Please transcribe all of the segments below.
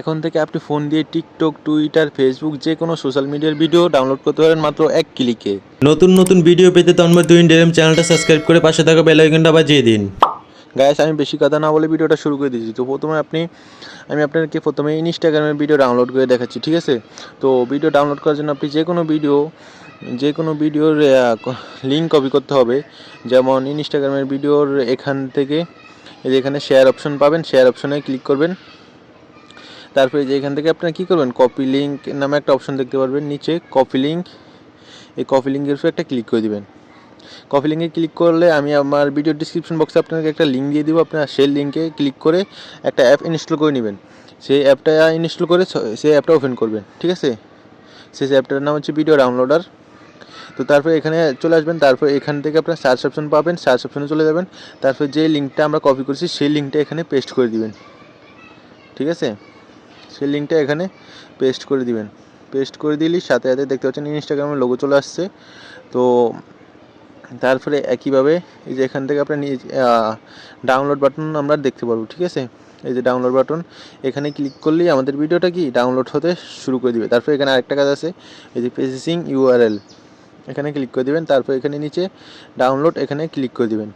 এখন থেকে আপনি ফোন দিয়ে টিকটক টুইটার ফেসবুক যে কোনো সোশ্যাল মিডিয়ার ভিডিও ডাউনলোড করতে পারেন মাত্র এক ক্লিকে। নতুন নতুন ভিডিও পেতে তন্ময় দুই ডেম চ্যানেলটা সাবস্ক্রাইব করে পাশে থাকা বেল আইকনটা বাজিয়ে দিন। গাইস আমি বেশি কথা না বলে ভিডিওটা শুরু করে দিয়েছি। তো প্রথমে আপনি আমি আপনাদেরকে প্রথমে ইনস্টাগ্রামের ভিডিও ডাউনলোড করে দেখাচ্ছি ঠিক আছে? তো ভিডিও ডাউনলোড করার জন্য আপনি যে কোনো ভিডিও যে কোনো ভিডিওর লিঙ্ক কপি করতে হবে। যেমন ইনস্টাগ্রামের ভিডিওর এখান থেকে এখানে শেয়ার অপশন পাবেন শেয়ার অপশনে ক্লিক করবেন। তারপরে যে এখান থেকে আপনারা কী করবেন? কপি লিঙ্ক নামে একটা অপশন দেখতে পারবেন, নিচে কপি লিঙ্ক এই কপি লিঙ্কের উপর একটা ক্লিক করে দেবেন। কপি লিঙ্কে ক্লিক করলে আমি আমার ভিডিও ডিসক্রিপশন বক্সে আপনাকে একটা লিঙ্ক দিয়ে দিব। আপনারা সেই লিঙ্কে ক্লিক করে একটা অ্যাপ ইনস্টল করে নেবেন। সেই অ্যাপটা ইনস্টল করে সেই অ্যাপটা ওপেন করবেন, ঠিক আছে? সেই অ্যাপটার নাম হচ্ছে ভিডিও ডাউনলোডার তো তারপর এখানে চলে আসবেন, তারপর এখান থেকে আপনার সার্চ অপশন পাবেন সার্চ অপশনে চলে যাবেন। তারপর যে লিঙ্কটা আমরা কপি করেছি, সেই লিঙ্কটা এখানে পেস্ট করে দিবেন। ঠিক আছে? সেই লিঙ্কটা এখানে পেস্ট করে দিবেন। পেস্ট করে দিলেই সাথে সাথে দেখতে পাচ্ছেন ইনস্টাগ্রামের লোগো চলে আসছে। তো তারপরে একইভাবে এই যে এখান থেকে আপনার ডাউনলোড বাটন আমরা দেখতে পারব, ঠিক আছে? এই যে ডাউনলোড বাটন এখানে ক্লিক করলেই আমাদের ভিডিওটা কি ডাউনলোড হতে শুরু করে দিবে। তারপরে এখানে আরেকটা কাজ আছে, এই যে প্রসেসিং ইউআরএল এখানে ক্লিক করে দিবেন। তারপর এখানে নিচে ডাউনলোড এখানে ক্লিক করে দিবেন।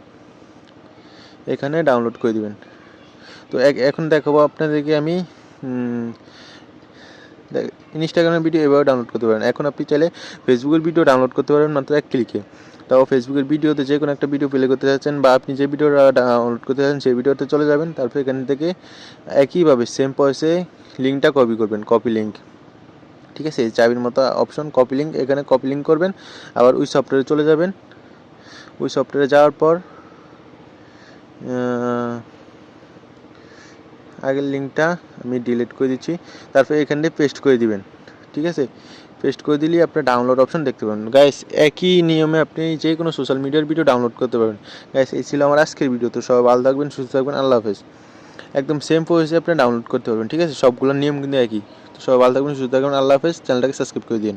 এখানে ডাউনলোড করে দিবেন। তো এখন দেখাবো আপনাদেরকে আমি ইনস্টাগ্রামের ভিডিও এভাবে ডাউনলোড করতে পারেন। এখন আপনি চাইলে ফেসবুকের ভিডিও ডাউনলোড করতে পারেন মাত্র এক ক্লিকে তাও ফেসবুকের ভিডিওতে যে কোনো একটা ভিডিও প্লে করতে চাচ্ছেন বা আপনি যে ভিডিওটা ডাউনলোড করতে চাচ্ছেন সেই ভিডিওতে চলে যাবেন। তারপর এখান থেকে একইভাবে সেম পয়সে লিঙ্কটা কপি করবেন কপি লিঙ্ক ঠিক আছে? চাবির মতো অপশন কপি লিঙ্ক এখানে কপি লিঙ্ক করবেন। আবার ওই সফটওয়্যারে চলে যাবেন। ওই সফটওয়্যারে যাওয়ার পর আগের লিঙ্কটা আমি ডিলিট করে দিচ্ছি। তারপর এখান থেকে পেস্ট করে দিবেন, ঠিক আছে? পেস্ট করে দিলেই আপনার ডাউনলোড অপশন দেখতে পাবেন। গাইস একই নিয়মে আপনি যে কোনো সোশ্যাল মিডিয়ার ভিডিও ডাউনলোড করতে পারবেন। গাইস এই ছিল আমার আজকের ভিডিও তো সবাই ভালো থাকবেন, সুস্থ থাকবেন, আল্লাহ হাফেজ। একদম সেম প্রসেসে আপনি ডাউনলোড করতে পারবেন, ঠিক আছে? সবগুলোর নিয়ম কিন্তু একই। তো সবাই ভালো থাকবেন, সুস্থ থাকবেন, আল্লাহ হাফেজ। চ্যানেলটাকে সাবস্ক্রাইব করে দিন।